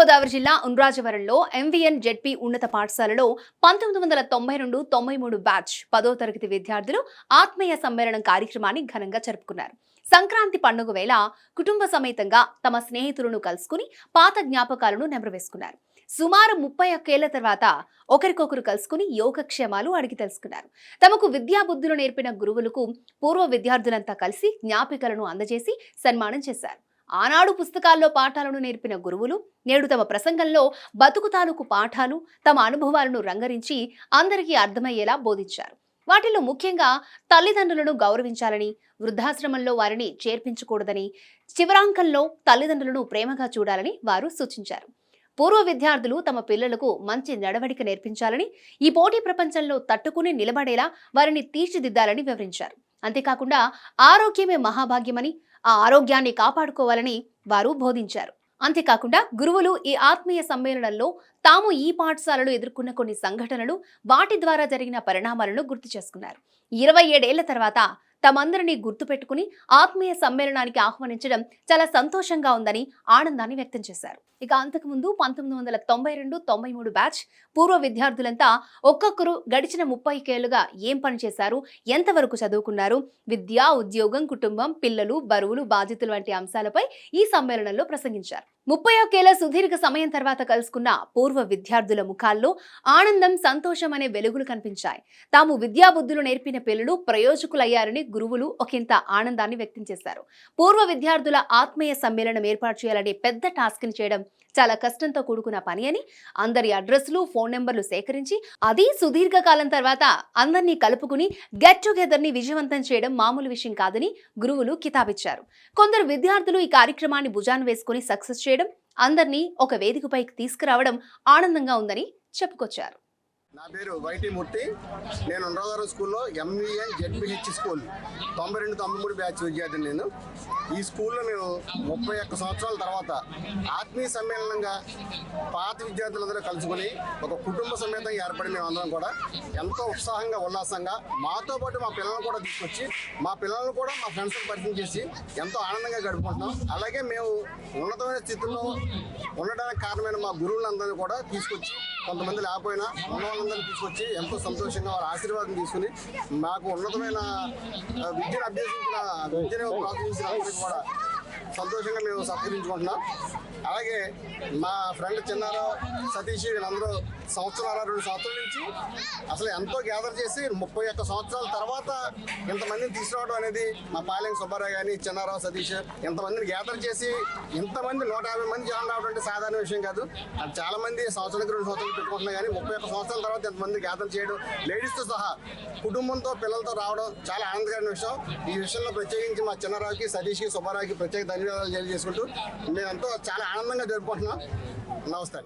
తూర్పుగోదావరి జిల్లా ఉండ్రాజవరంలో MVN ZP ఉన్నత పాఠశాలలో పంతొమ్మిది వందల తొంభై రెండు తొంభై మూడు బ్యాచ్ పదో తరగతి విద్యార్థులు ఆత్మీయ సమ్మేళనం కార్యక్రమాన్ని ఘనంగా జరుపుకున్నారు. సంక్రాంతి పండుగ వేళ కుటుంబ సమేతంగా తమ స్నేహితులను కలుసుకుని పాత జ్ఞాపకాలను నెమరవేసుకున్నారు. సుమారు ముప్పై ఒక్కేళ్ళ తర్వాత ఒకరికొకరు కలుసుకుని యోగక్షేమాలు అడిగి తెలుసుకున్నారు. తమకు విద్యాబుద్ధులు నేర్పిన గురువులకు పూర్వ విద్యార్థులంతా కలిసి జ్ఞాపికలను అందజేసి సన్మానం చేశారు. ఆనాడు పుస్తకాల్లో పాఠాలను నేర్పిన గురువులు నేడు తమ ప్రసంగంలో బతుకు తాలూకు పాఠాలు తమ అనుభవాలను రంగరించి అందరికీ అర్థమయ్యేలా బోధించారు. వాటిలో ముఖ్యంగా తల్లిదండ్రులను గౌరవించాలని వృద్ధాశ్రమంలో వారిని చేర్పించకూడదని చివరాంకంలో తల్లిదండ్రులను ప్రేమగా చూడాలని వారు సూచించారు. పూర్వ విద్యార్థులు తమ పిల్లలకు మంచి నడవడిక నేర్పించాలని ఈ పోటీ ప్రపంచంలో తట్టుకుని నిలబడేలా వారిని తీర్చిదిద్దాలని వివరించారు. అంతేకాకుండా ఆరోగ్యమే మహాభాగ్యమని ఆ ఆరోగ్యాన్ని కాపాడుకోవాలని వారు బోధించారు. అంతేకాకుండా గురువులు ఈ ఆత్మీయ సమ్మేళనంలో తాము ఈ పాఠశాలలో ఎదుర్కొన్న కొన్ని సంఘటనలు వాటి ద్వారా జరిగిన పరిణామాలను గుర్తు చేసుకున్నారు. ఇరవై ఏడేళ్ళ తర్వాత తమందరినీ గుర్తుపెట్టుకుని ఆత్మీయ సమ్మేళనానికి ఆహ్వానించడం చాలా సంతోషంగా ఉందని ఆనందాన్ని వ్యక్తం చేశారు. ఇక అంతకుముందు పంతొమ్మిది వందల తొంభై రెండు తొంభై మూడు బ్యాచ్ పూర్వ విద్యార్థులంతా ఒక్కొక్కరు గడిచిన ముప్పై కేళ్ళుగా ఏం పని చేశారు ఎంతవరకు చదువుకున్నారు విద్య ఉద్యోగం కుటుంబం పిల్లలు బరువులు బాధ్యతలు వంటి అంశాలపై ఈ సమ్మేళనంలో ప్రసంగించారు. ముప్పై ఒకేళ్ళ సుదీర్ఘ సమయం తర్వాత కలుసుకున్న పూర్వ విద్యార్థుల ముఖాల్లో ఆనందం సంతోషం అనే వెలుగులు కనిపించాయి. తాము విద్యాబుద్ధులు నేర్పిన పిల్లలు ప్రయోజకులయ్యారని గురువులు ఒకంత ఆనందాన్ని వ్యక్తం చేశారు. పూర్వ విద్యార్థుల ఆత్మీయ సమ్మేళనం ఏర్పాటు చేయాలనే పెద్ద టాస్క్ని చేయడం చాలా కష్టంతో కూడుకున్న పని అని అందరి అడ్రస్లు ఫోన్ నెంబర్లు సేకరించి అది సుదీర్ఘ కాలం తర్వాత అందరినీ కలుపుకుని గెట్ టుగెదర్ని విజయవంతం చేయడం మామూలు విషయం కాదని గురువులు కితాబిచ్చారు. కొందరు విద్యార్థులు ఈ కార్యక్రమాన్ని భుజాన్ని వేసుకుని సక్సెస్ చేయడం అందరినీ ఒక వేదికపైకి తీసుకురావడం ఆనందంగా ఉందని చెప్పుకొచ్చారు. నా పేరు వైటి మూర్తి. నేను ఉండవరం స్కూల్లో ఎంఈఎన్ జెడ్పిహెచ్ స్కూల్. తొంభై రెండు తొంభై మూడు బ్యాచ్ విద్యార్థిని నేను. ఈ స్కూల్లో నేను ముప్పై ఒక్క సంవత్సరాల తర్వాత ఆత్మీయ సమ్మేళనంగా పాత విద్యార్థులందరూ కలుసుకొని ఒక కుటుంబ సమేతంగా ఏర్పడి మేము అందరం కూడా ఎంతో ఉత్సాహంగా ఉల్లాసంగా మాతో పాటు మా పిల్లలను కూడా తీసుకొచ్చి మా పిల్లలను కూడా మా ఫ్రెండ్స్కి పరిచయం చేసి ఎంతో ఆనందంగా గడుపుకుంటున్నాం. అలాగే మేము ఉన్నతమైన స్థితిలో ఉండడానికి కారణమైన మా గురువులందరినీ కూడా తీసుకొచ్చి కొంతమంది లేకపోయినా ఉన్న వాళ్ళందరినీ తీసుకొచ్చి ఎంతో సంతోషంగా వారి ఆశీర్వాదం తీసుకుని మాకు ఉన్నతమైన విద్యను అభ్యసించిన విద్యను ప్రోత్సహించిన అందరికీ కూడా సంతోషంగా మేము సత్కరించుకుంటున్నాం. అలాగే మా ఫ్రెండ్ చిన్నారావు సతీష్ వీళ్ళందరూ సంవత్సరాల రెండు సంవత్సరాల నుంచి అసలు ఎంతో గ్యాదర్ చేసి ముప్పై ఒక్క సంవత్సరాల తర్వాత ఇంతమందిని తీసుకురావడం అనేది మా పాలెం సుబ్బారావు కానీ చిన్నారావు సతీష్ ఇంతమందిని గ్యాదర్ చేసి ఇంతమంది నూట యాభై మంది జాయిన్ రావడం అంటే సాధారణ విషయం కాదు. అది చాలా మంది సంవత్సరానికి రెండు సంవత్సరాలు పెట్టుకుంటున్నా కానీ ముప్పై ఒక్క సంవత్సరాల తర్వాత ఇంతమంది గ్యాదర్ చేయడం లేడీస్తో సహా కుటుంబంతో పిల్లలతో రావడం చాలా ఆనందకరమైన విషయం. ఈ విషయంలో ప్రత్యేకించి మా చిన్నారావుకి సతీష్కి సుబ్బారావుకి ప్రత్యేక ధన్యవాదాలు తెలియజేసుకుంటూ మేమంతా చాలా ఆనందంగా జరుపుకుంటున్నాం. నమస్తే